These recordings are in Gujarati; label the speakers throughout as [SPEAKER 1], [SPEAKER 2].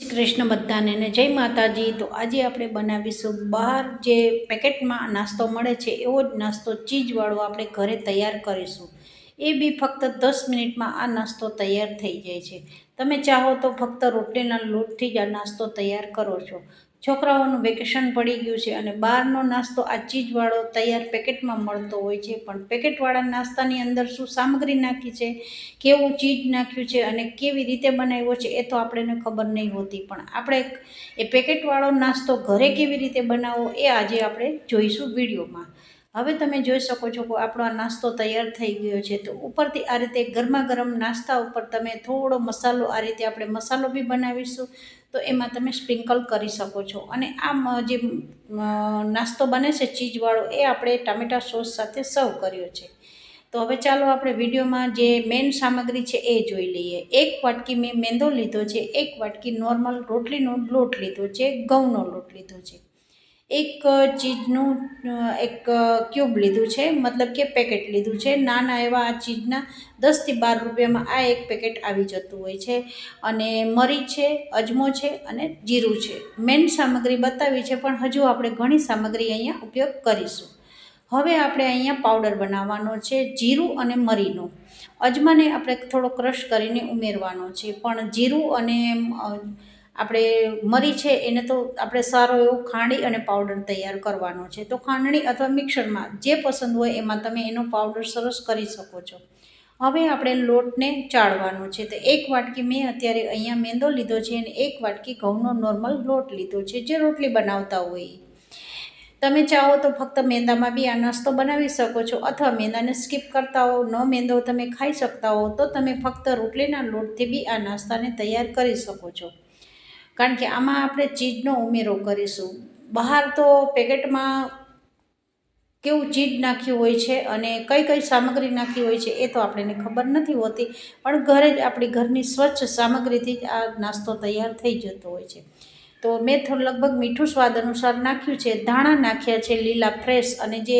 [SPEAKER 1] કૃષ્ણ બધાને ને જય માતાજી. તો આજે આપણે બનાવીશું બહાર જે પેકેટમાં નાસ્તો મળે છે, એવો જ નાસ્તો ચીજવાળો આપણે ઘરે તૈયાર કરીશું. એ બી ફક્ત દસ મિનિટમાં આ નાસ્તો તૈયાર થઈ જાય છે. તમે ચાહો તો ફક્ત રોટલીના લોટથી જ આ નાસ્તો તૈયાર કરો છો. છોકરાઓનું વેકેશન પડી ગયું છે અને બહારનો નાસ્તો આ ચીજવાળો તૈયાર પેકેટમાં મળતો હોય છે. પણ પેકેટવાળા નાસ્તાની અંદર શું સામગ્રી નાખી છે, કેવું ચીજ નાખ્યું છે અને કેવી રીતે બનાવ્યો છે એ તો આપણને ખબર નહીં હોતી. પણ આપણે એ પેકેટવાળો નાસ્તો ઘરે કેવી રીતે બનાવવો એ આજે આપણે જોઈશું વિડીયોમાં. હવે તમે જોઈ શકો છો કે આપણો આ નાસ્તો તૈયાર થઈ ગયો છે. તો ઉપરથી આ રીતે ગરમા ગરમ નાસ્તા ઉપર તમે થોડો મસાલો આ રીતે આપણે મસાલો બી બનાવીશું. તો એમાં તમે સ્પ્રિંકલ કરી શકો છો. અને આ જે નાસ્તો બને છે ચીજવાળો, એ આપણે ટામેટા સોસ સાથે સર્વ કર્યો છે. તો હવે ચાલો આપણે વિડીયોમાં જે મેઇન સામગ્રી છે એ જોઈ લઈએ. એક વાટકી મેં મેંદો લીધો છે. એક વાટકી નોર્મલ રોટલીનો લોટ લીધો છે. ઘઉંનો લોટ લીધો છે. એક ચીજનું, એક ક્યુબ લીધું છે, મતલબ કે પેકેટ લીધું છે. નાના એવા આ ચીજના દસથી બાર રૂપિયામાં આ એક પેકેટ આવી જતું હોય છે. અને મરી છે, અજમો છે અને જીરું છે. મેન સામગ્રી બતાવી છે, પણ હજુ આપણે ઘણી સામગ્રી અહીંયા ઉપયોગ કરીશું. હવે આપણે અહીંયા પાવડર બનાવવાનો છે, જીરું અને મરીનો. અજમાને આપણે થોડો ક્રશ કરીને ઉમેરવાનો છે, પણ જીરું અને આપણે મરી છે એને તો આપણે સારો એવો ખાંડી અને પાવડર તૈયાર કરવાનો છે. તો ખાંડણી અથવા મિક્સરમાં જે પસંદ હોય એમાં તમે એનો પાવડર સરસ કરી શકો છો. હવે આપણે લોટને ચાળવાનો છે. તો એક વાટકી મેં અત્યારે અહીંયા મેંદો લીધો છે અને એક વાટકી ઘઉંનો નોર્મલ લોટ લીધો છે જે રોટલી બનાવતા હોય તમે ચાહો તો ફક્ત મેંદામાં બી આ નાસ્તો બનાવી શકો છો અથવા મેંદાને સ્કીપ કરતા હો. ન મેંદો તમે ખાઈ શકતા હો તો તમે ફક્ત રોટલીના લોટથી બી આ નાસ્તાને તૈયાર કરી શકો છો. કારણ કે આમાં આપણે ચીજનો ઉમેરો કરીશું. બહાર તો પેકેટમાં કેવું ચીજ નાખ્યું હોય છે અને કઈ કઈ સામગ્રી નાખી હોય છે એ તો આપણને ખબર નથી હોતી, પણ ઘરે જ આપણી ઘરની સ્વચ્છ સામગ્રીથી જ આ નાસ્તો તૈયાર થઈ જતો હોય છે. તો મેં થોડું લગભગ મીઠું સ્વાદ અનુસાર નાખ્યું છે, ધાણા નાખ્યા છે લીલા ફ્રેશ અને જે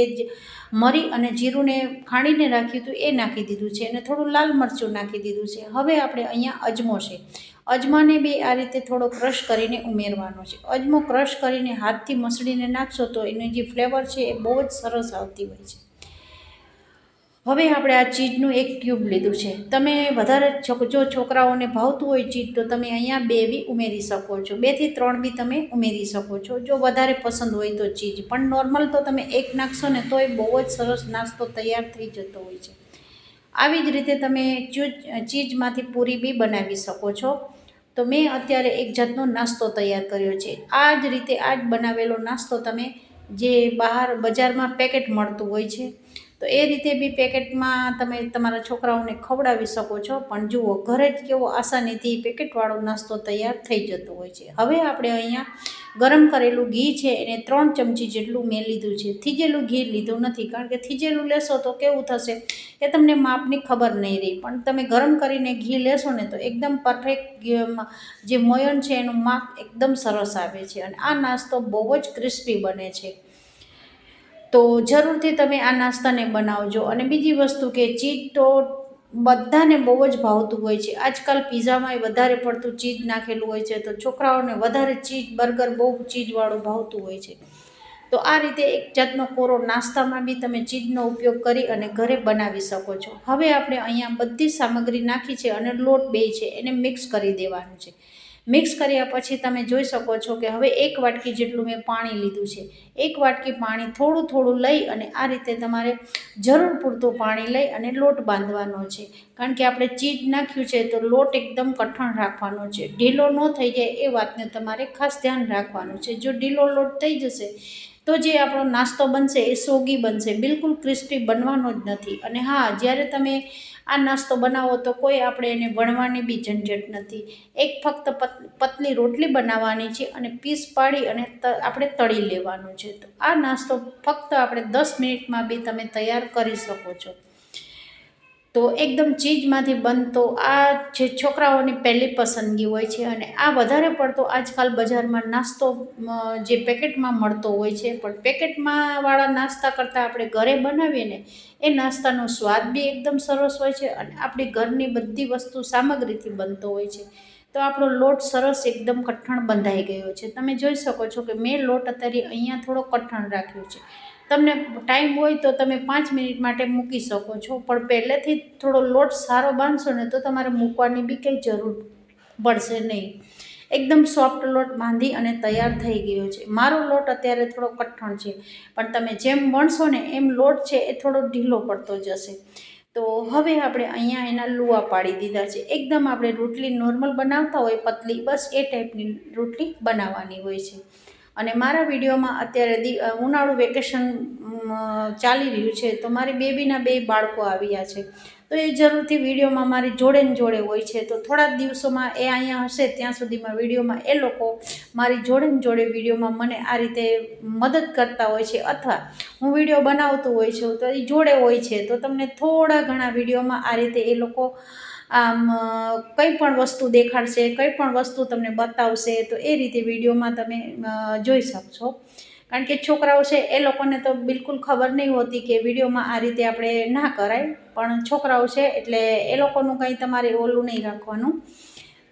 [SPEAKER 1] મરી અને જીરુંને ખાંડીને રાખ્યું હતું એ નાખી દીધું છે અને થોડું લાલ મરચું નાખી દીધું છે. હવે આપણે અહીંયા અજમો છે. અજમાને બી આ રીતે થોડો ક્રશ કરીને ઉમેરવાનો છે. અજમો ક્રશ કરીને હાથથી મસળીને નાખશો તો એનો જે ફ્લેવર છે એ બહુ જ સરસ આવતી હોય છે. હવે આપણે આ ચીજનું એક ક્યુબ લીધું છે. તમે વધારે છોક જો છોકરાઓને ભાવતું હોય ચીજ, તો તમે અહીંયા બે બી ઉમેરી શકો છો. બેથી ત્રણ બી તમે ઉમેરી શકો છો. જો વધારે પસંદ હોય તો ચીજ. પણ નોર્મલ તો તમે એક નાખશો ને તોય બહુ જ સરસ નાસ્તો તૈયાર થઈ જતો હોય છે. આવી જ રીતે તમે ચૂજ, ચીજમાંથી પૂરી બી બનાવી શકો છો. તો મેં અત્યારે એક જાતનો નાસ્તો તૈયાર કર્યો છે. આ જ રીતે આ જ બનાવેલો નાસ્તો તમે જે બહાર બજારમાં પેકેટ મળતું હોય છે તો એ રીતે બી પેકેટમાં તમે તમારા છોકરાઓને ખવડાવી શકો છો. પણ જુઓ, ઘરે જ કેવો આસાનીથી પેકેટવાળો નાસ્તો તૈયાર થઈ જતો હોય છે. હવે આપણે અહીંયા ગરમ કરેલું ઘી છે, એને ત્રણ ચમચી જેટલું મેં લીધું છે. થીજેલું ઘી લીધું નથી, કારણ કે થીજેલું લેશો તો કેવું થશે કે તમને માપની ખબર નહીં રહી. પણ તમે ગરમ કરીને ઘી લેશો ને તો એકદમ પરફેક્ટ જે મોયન છે એનું માપ એકદમ સરસ આવે છે. અને આ નાસ્તો બહુ જ ક્રિસ્પી બને છે. તો જરૂરથી તમે આ નાસ્તાને બનાવજો. અને બીજી વસ્તુ કે ચીજ તો બધાને બહુ જ ભાવતું હોય છે. આજકાલ પીઝામાં વધારે પડતું ચીજ નાખેલું હોય છે. તો છોકરાઓને વધારે ચીજ, બર્ગર બહુ ચીજવાળું ભાવતું હોય છે. તો આ રીતે એક જાતનો કોરો નાસ્તામાં બી તમે ચીજનો ઉપયોગ કરી અને ઘરે બનાવી શકો છો. હવે આપણે અહીંયા બધી સામગ્રી નાખી છે અને લોટ બે છે. એને મિક્સ કરી દેવાનું છે. મિક્સ કર્યા પછી તમે જોઈ શકો છો કે હવે એક વાટકી જેટલું મેં પાણી લીધું છે. એક વાટકી પાણી થોડું થોડું લઈ અને આ રીતે તમારે જરૂર પૂરતું પાણી લઈ અને લોટ બાંધવાનો છે. કારણ કે આપણે ચીજ નાખ્યું છે તો લોટ એકદમ કઠણ રાખવાનો છે. ઢીલો ન થઈ જાય એ વાતને તમારે ખાસ ધ્યાન રાખવાનું છે. જો ઢીલો લોટ થઈ જશે તો જે આપણો નાસ્તો બનશે એ સોગી બનશે, બિલકુલ ક્રિસ્પી બનવાનો જ નથી. અને હા, જ્યારે તમે આ નાસ્તો બનાવો તો કોઈ આપણે એને વણવાની બી ઝંઝટ નથી. એક ફક્ત પત- પતલી રોટલી બનાવવાની છે અને પીસ પાડી અને આપણે તળી લેવાનું છે. તો આ નાસ્તો ફક્ત આપણે દસ મિનિટમાં બી તમે તૈયાર કરી શકો છો. તો એકદમ ચીજમાંથી બનતો આ જે છોકરાઓની પહેલી પસંદગી હોય છે અને આ વધારે પડતો આજકાલ બજારમાં નાસ્તો જે પેકેટમાં મળતો હોય છે. પણ પેકેટમાં વાળા નાસ્તા કરતાં આપણે ઘરે બનાવીએ ને, એ નાસ્તાનો સ્વાદ બી એકદમ સરસ હોય છે અને આપણી ઘરની બધી વસ્તુ સામગ્રીથી બનતો હોય છે. તો આપણો લોટ સરસ એકદમ કઠણ બંધાઈ ગયો છે. તમે જોઈ શકો છો કે મેં લોટ અત્યારે અહીંયા થોડો કઠણ રાખ્યો છે. તમને ટાઈમ હોય તો તમે પાંચ મિનિટ માટે મૂકી શકો છો. પણ પહેલેથી થોડો લોટ સારો બાંધશો ને તો તમારે મૂકવાની બી કંઈ જરૂર પડશે નહીં. એકદમ સોફ્ટ લોટ બાંધી અને તૈયાર થઈ ગયો છે. મારો લોટ અત્યારે થોડો કઠણ છે, પણ તમે જેમ વણશો ને એમ લોટ છે એ થોડો ઢીલો પડતો જશે. તો હવે આપણે અહીંયા એના લુવા પાડી દીધા છે. એકદમ આપણે રોટલી નોર્મલ બનાવતા હોય, પતલી, બસ એ ટાઈપની રોટલી બનાવવાની હોય છે. અને મારા વિડીયોમાં અત્યારે દી ઉનાળુ વેકેશન ચાલી રહ્યું છે, તો મારી બેબીના બે બાળકો આવ્યા છે. તો એ જરૂરથી વિડીયોમાં મારી જોડે ને જોડે હોય છે. તો થોડા દિવસોમાં એ અહીંયા હશે, ત્યાં સુધીમાં વિડીયોમાં એ લોકો મારી જોડે ને જોડે વિડીયોમાં મને આ રીતે મદદ કરતા હોય છે. અથવા હું વીડિયો બનાવતો હોય છું, તો એ જોડે હોય છે. તો તમને થોડા ઘણા વિડીયોમાં આ રીતે એ લોકો આમ કંઈ પણ વસ્તુ દેખાડશે, કંઈ પણ વસ્તુ તમને બતાવશે, તો એ રીતે વિડીયોમાં તમે જોઈ શકશો. કારણ કે છોકરાઓ છે, એ લોકોને તો બિલકુલ ખબર નહીં હોતી કે વિડીયોમાં આ રીતે આપણે ના કરાય. પણ છોકરાઓ છે, એટલે એ લોકોનું કંઈ તમારે ઓલું નહીં રાખવાનું.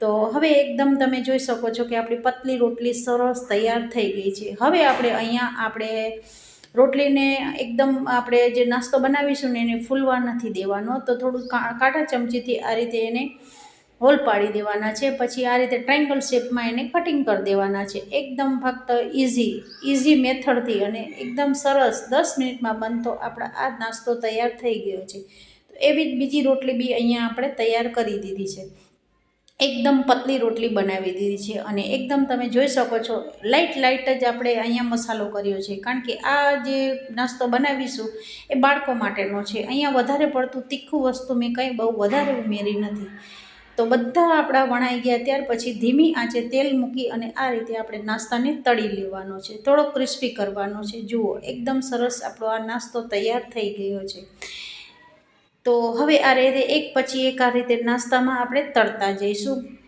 [SPEAKER 1] તો હવે એકદમ તમે જોઈ શકો છો કે આપણી પતલી રોટલી સરસ તૈયાર થઈ ગઈ છે. હવે આપણે અહીંયા આપણે રોટલીને એકદમ આપણે જે નાસ્તો બનાવીશું ને એને ફૂલવા નથી દેવાનો, તો થોડું કાંટા ચમચીથી આ રીતે એને હોલ પાડી દેવાના છે. પછી આ રીતે ટ્રાયંગલ શેપમાં એને કટિંગ કરી દેવાના છે. એકદમ ફક્ત ઇઝી ઇઝી મેથડથી અને એકદમ સરસ દસ મિનિટમાં બનતો આપણા આ નાસ્તો તૈયાર થઈ ગયો છે. તો એવી જ બીજી રોટલી બી અહીંયા આપણે તૈયાર કરી દીધી છે. એકદમ પતલી રોટલી બનાવી દીધી છે અને એકદમ તમે જોઈ શકો છો લાઇટ લાઇટ જ આપણે અહીંયા મસાલો કર્યો છે. કારણ કે આ જે નાસ્તો બનાવીશું એ બાળકો માટેનો છે. અહીંયા વધારે પડતું તીખું વસ્તુ મેં કંઈ બહુ વધારે ઉમેરી નથી. તો બધા આપણા વણાઈ ગયા, ત્યાર પછી ધીમી આંચે તેલ મૂકી અને આ રીતે આપણે નાસ્તાને તળી લેવાનો છે. થોડો ક્રિસ્પી કરવાનો છે. જુઓ, એકદમ સરસ આપણો આ નાસ્તો તૈયાર થઈ ગયો છે. તો હવે આ રીતે એક પછી એક આ રીતે નાસ્તામાં આપણે તળતા જઈશું.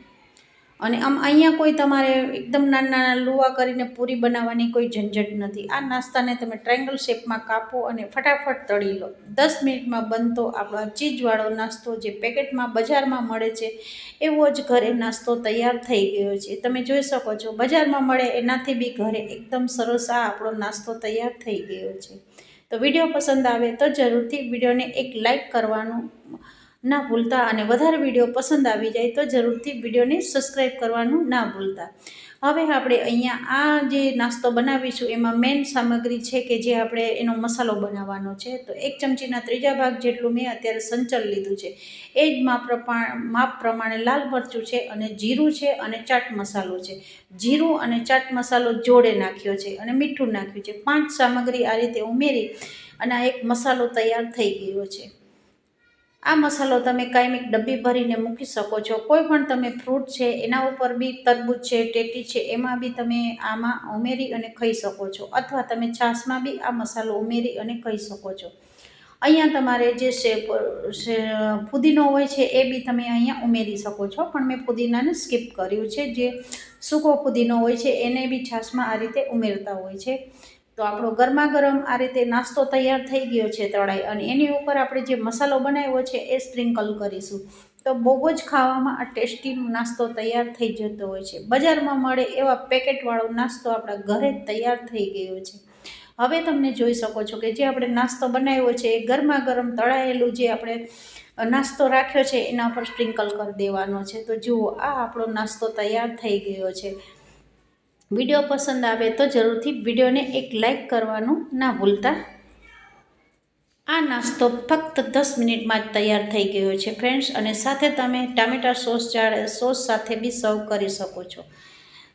[SPEAKER 1] અને આમ અહીંયા કોઈ તમારે એકદમ નાના નાના લુવા કરીને પૂરી બનાવવાની કોઈ ઝંઝટ નથી. આ નાસ્તાને તમે ટ્રાયંગલ શેપમાં કાપો અને ફટાફટ તળી લો. દસ મિનિટમાં બનતો આપણો ચીજવાળો નાસ્તો જે પેકેટમાં બજારમાં મળે છે, એવો જ ઘરે નાસ્તો તૈયાર થઈ ગયો છે. તમે જોઈ શકો છો, બજારમાં મળે એનાથી બી ઘરે એકદમ સરસ આ આપણો નાસ્તો તૈયાર થઈ ગયો છે. તો વીડિયો પસંદ આવે તો જરૂરથી વિડીયોને એક લાઈક કરવાનું ના ભૂલતા અને વધારે વીડિયો પસંદ આવી જાય તો જરૂરથી વિડીયોને સબસ્ક્રાઈબ કરવાનું ના ભૂલતા. હવે આપણે અહીંયા આ જે નાસ્તો બનાવીશું, એમાં મેઇન સામગ્રી છે કે જે આપણે એનો મસાલો બનાવવાનો છે. તો એક ચમચીના ત્રીજા ભાગ જેટલું મેં અત્યારે સંચલ લીધું છે. એ જ માપ માપ પ્રમાણે લાલ મરચું છે અને જીરું છે અને ચાટ મસાલો છે. જીરું અને ચાટ મસાલો જોડે નાખ્યો છે અને મીઠું નાખ્યું છે. પાંચ સામગ્રી આ રીતે ઉમેરી અને આ એક મસાલો તૈયાર થઈ ગયો છે. આ મસાલો તમે કાયમિક ડબ્બી ભરીને મૂકી શકો છો. કોઈ પણ તમે ફ્રૂટ છે, એના ઉપર બી તરબૂચ છે, ટેટી છે, એમાં બી તમે આમાં ઉમેરી અને ખાઈ શકો છો. અથવા તમે છાશમાં બી આ મસાલો ઉમેરી અને ખાઈ શકો છો. અહીંયા તમારે જે શેપ ફુદીનો હોય છે, એ બી તમે અહીંયા ઉમેરી શકો છો. પણ મેં ફુદીનાને સ્કીપ કર્યું છે. જે સૂકો ફુદીનો હોય છે, એને બી છાશમાં આ રીતે ઉમેરતા હોય છે. તો આપણો ગરમા ગરમ આ રીતે નાસ્તો તૈયાર થઈ ગયો છે તળાઈ અને એની ઉપર આપણે જે મસાલો બનાવ્યો છે એ સ્પ્રિંકલ કરીશું. તો બહુ જ ખાવામાં આ ટેસ્ટી નાસ્તો તૈયાર થઈ જતો હોય છે. બજારમાં મળે એવા પેકેટવાળો નાસ્તો આપણા ઘરે તૈયાર થઈ ગયો છે. હવે તમને જોઈ શકો છો કે જે આપણે નાસ્તો બનાવ્યો છે એ ગરમા ગરમ તળાયેલું જે આપણે નાસ્તો રાખ્યો છે એના પર સ્પ્રિંકલ કરી દેવાનો છે. તો જુઓ, આ આપણો નાસ્તો તૈયાર થઈ ગયો છે. વીડિયો પસંદ આવે તો જરૂરથી વિડીયોને એક લાઈક કરવાનું ના ભૂલતા. આ નાસ્તો ફક્ત દસ મિનિટમાં જ તૈયાર થઈ ગયો છે, ફ્રેન્ડ્સ, અને સાથે તમે ટામેટા સોસ સોસ સાથે બી સર્વ કરી શકો છો.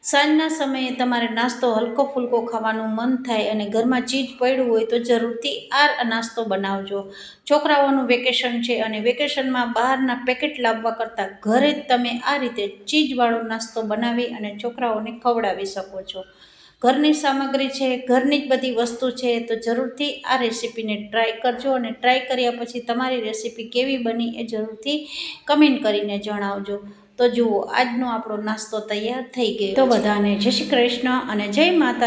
[SPEAKER 1] સાંજના સમયે તમારે નાસ્તો હલકો ફૂલકો ખાવાનું મન થાય અને ઘરમાં ચીજ પડ્યું હોય તો જરૂરથી આ નાસ્તો બનાવજો. છોકરાઓનું વેકેશન છે અને વેકેશનમાં બહારના પેકેટ લાવવા કરતાં ઘરે જ તમે આ રીતે ચીજવાળો નાસ્તો બનાવી અને છોકરાઓને ખવડાવી શકો છો. ઘરની સામગ્રી છે, ઘરની જ બધી વસ્તુ છે, તો જરૂરથી આ રેસીપીને ટ્રાય કરજો અને ટ્રાય કર્યા પછી તમારી રેસીપી કેવી બની એ જરૂરથી કમેન્ટ કરીને જણાવજો. તો જુઓ આજનો આપણો નાસ્તો તૈયાર થઈ ગયો તો બધાને જય શ્રી કૃષ્ણ અને જય માતા